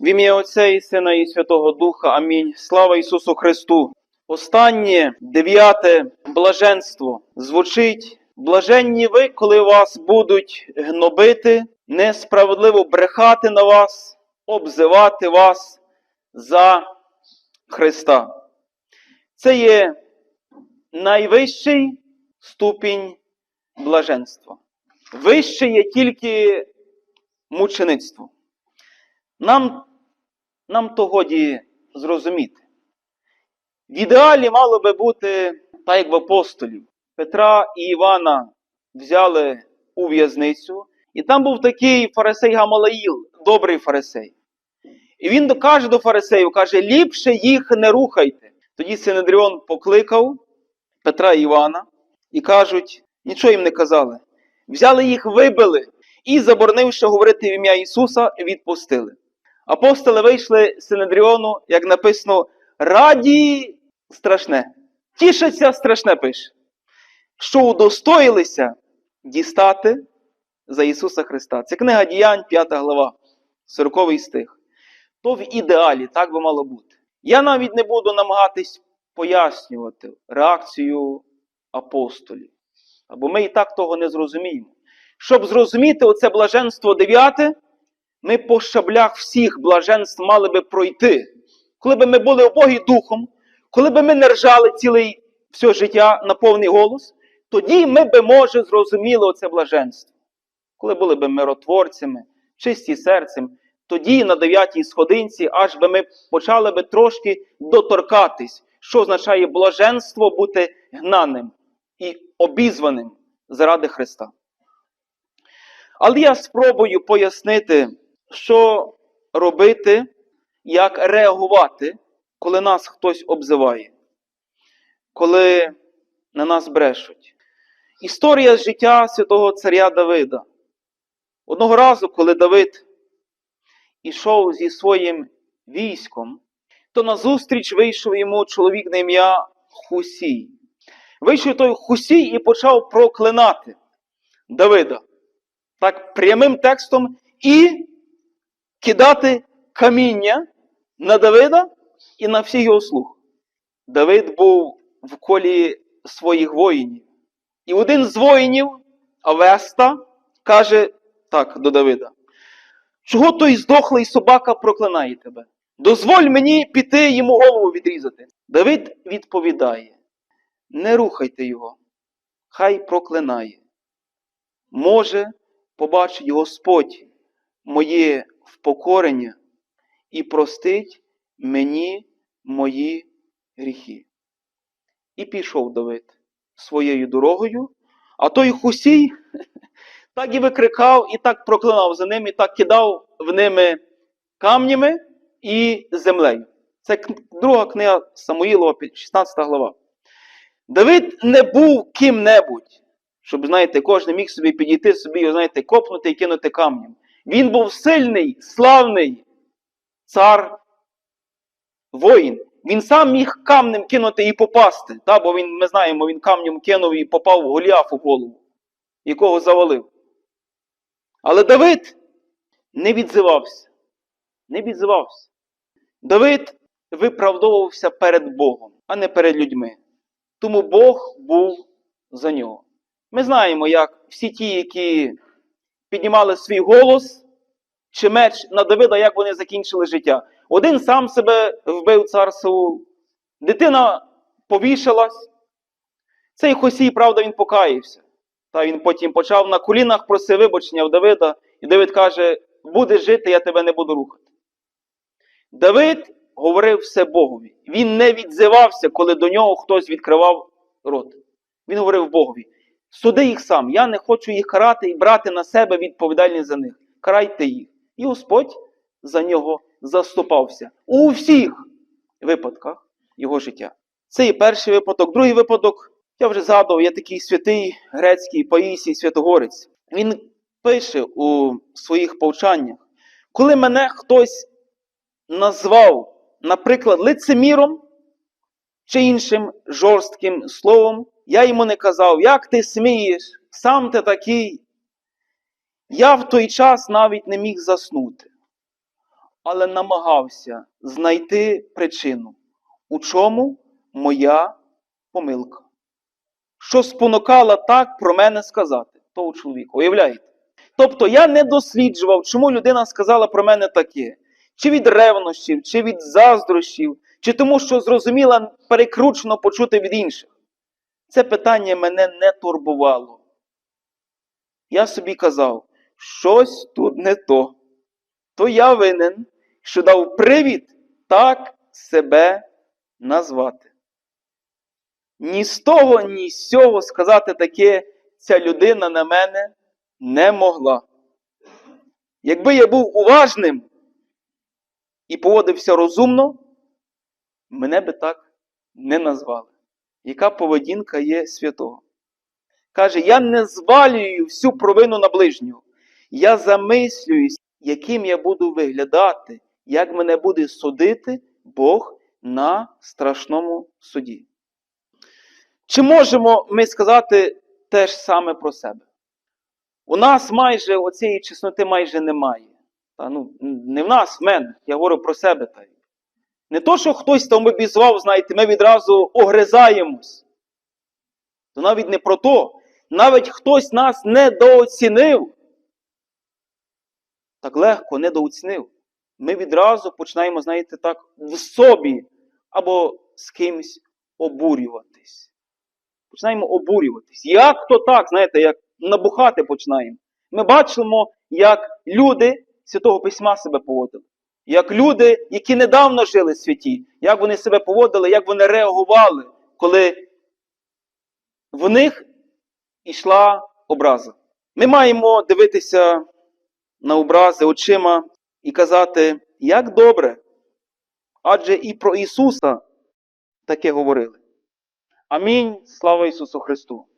В ім'я Отця і Сина і Святого Духа. Амінь. Слава Ісусу Христу. Останнє дев'яте блаженство звучить. Блаженні ви, коли вас будуть гнобити, несправедливо брехати на вас, обзивати вас за Христа. Це є найвищий ступінь блаженства. Вище є тільки мучеництво. Нам, нам то годі зрозуміти. В ідеалі мало би бути так, як в апостолів. Петра і Івана взяли у в'язницю, і там був такий фарисей Гамалаїл, добрий фарисей. І він каже до фарисеїв, каже, ліпше їх не рухайте. Тоді Синедріон покликав Петра і Івана і кажуть, нічого їм не казали. Взяли їх, вибили і, заборонивши говорити в ім'я Ісуса, відпустили. Апостоли вийшли з Синедріону, як написано, раді страшне. Тішаться страшне пише, що удостоїлися дістати за Ісуса Христа. Це книга Діянь, 5 глава, 40 стих. То в ідеалі так би мало бути. Я навіть не буду намагатись пояснювати реакцію апостолів. Або ми і так того не зрозуміємо. Щоб зрозуміти оце блаженство дев'яте, ми по щаблях всіх блаженств мали би пройти. Коли б ми були обогі духом, коли б ми не ржали ціле все життя на повний голос, тоді ми би, може, зрозуміли оце блаженство. Коли були б миротворцями, чисті серцем, тоді на дев'ятій сходинці аж би ми почали би трошки доторкатись, що означає блаженство бути гнаним і обізваним заради Христа. Але я спробую пояснити, що робити, як реагувати, коли нас хтось обзиває, коли на нас брешуть. Історія життя святого царя Давида. Одного разу, коли Давид ішов зі своїм військом, то назустріч вийшов йому чоловік на ім'я Хусій. Вийшов той Хусій і почав проклинати Давида. Так, прямим текстом і кидати каміння на Давида і на всіх його слуг. Давид був в колі своїх воїнів. І один з воїнів, Авеста, каже так до Давида: Чого той здохлий собака проклинає тебе? Дозволь мені піти йому голову відрізати. Давид відповідає: Не рухайте його, хай проклинає. Може, побачить Господь моє впокорення і простить мені мої гріхи. І пішов Давид своєю дорогою, а той Хусій так і викрикав, і так проклинав за ним, і так кидав в ними камнями і землею. Це друга книга Самуїлова, 16 глава. Давид не був ким-небудь, щоб, знаєте, кожен міг собі підійти, собі, знаєте, копнути і кинути камнем. Він був сильний, славний цар, воїн. Він сам міг камнем кинути і попасти. Та? Бо він, ми знаємо, він камнем кинув і попав в Голіафу голову, якого завалив. Але Давид не відзивався. Не відзивався. Давид виправдовувався перед Богом, а не перед людьми. Тому Бог був за нього. Ми знаємо, як всі ті, які піднімали свій голос чи меч на Давида, як вони закінчили життя. Один сам себе вбив цар Саул, дитина повішалась. Цей Хосій, правда, він покаявся. Та він потім почав на колінах просив вибачення в Давида, і Давид каже: будеш жити, я тебе не буду рухати. Давид говорив все Богові. Він не відзивався, коли до нього хтось відкривав рот. Він говорив Богові: суди їх сам, я не хочу їх карати і брати на себе відповідальність за них. Карайте їх. І Господь за нього заступався у всіх випадках його життя. Це і перший випадок. Другий випадок, я вже згадував, є такий святий грецький Паїсій Святогорець. Він пише у своїх повчаннях, коли мене хтось назвав, наприклад, лицеміром чи іншим жорстким словом, я йому не казав, як ти смієш, сам ти такий. Я в той час навіть не міг заснути. але намагався знайти причину, у чому моя помилка. Що спонукала так про мене сказати того чоловіка. Уявляєте? Тобто я не досліджував, чому людина сказала про мене таке. Чи від ревнощів, чи від заздрощів, чи тому, що зрозуміла перекручено почути від інших. Це питання мене не турбувало. Я собі казав, щось тут не то. То я винен, що дав привід так себе назвати. Ні з того, ні з сього сказати таке ця людина на мене не могла. Якби я був уважним і поводився розумно, мене би так не назвали. Яка поведінка є святого? Каже, я не звалюю всю провину на ближнього. Я замислююсь, яким я буду виглядати, як мене буде судити Бог на страшному суді. Чи можемо ми сказати те ж саме про себе? У нас майже оцієї чесноти майже немає. Та, ну, не в нас, в мене. Я говорю про себе. Та. Не то, що хтось там обізвав, знаєте, ми відразу огризаємось. То навіть не про то. Навіть хтось нас недооцінив. Так легко недооцінив. Ми відразу починаємо, знаєте, так, в собі або з кимось обурюватись. Починаємо обурюватись. Як то так, знаєте, як набухати починаємо. Ми бачимо, як люди Святого Письма себе поводили. Як люди, які недавно жили в святі, як вони себе поводили, як вони реагували, коли в них йшла образа. Ми маємо дивитися на образи очима і казати, як добре. Адже і про Ісуса таке говорили. Амінь. Слава Ісусу Христу!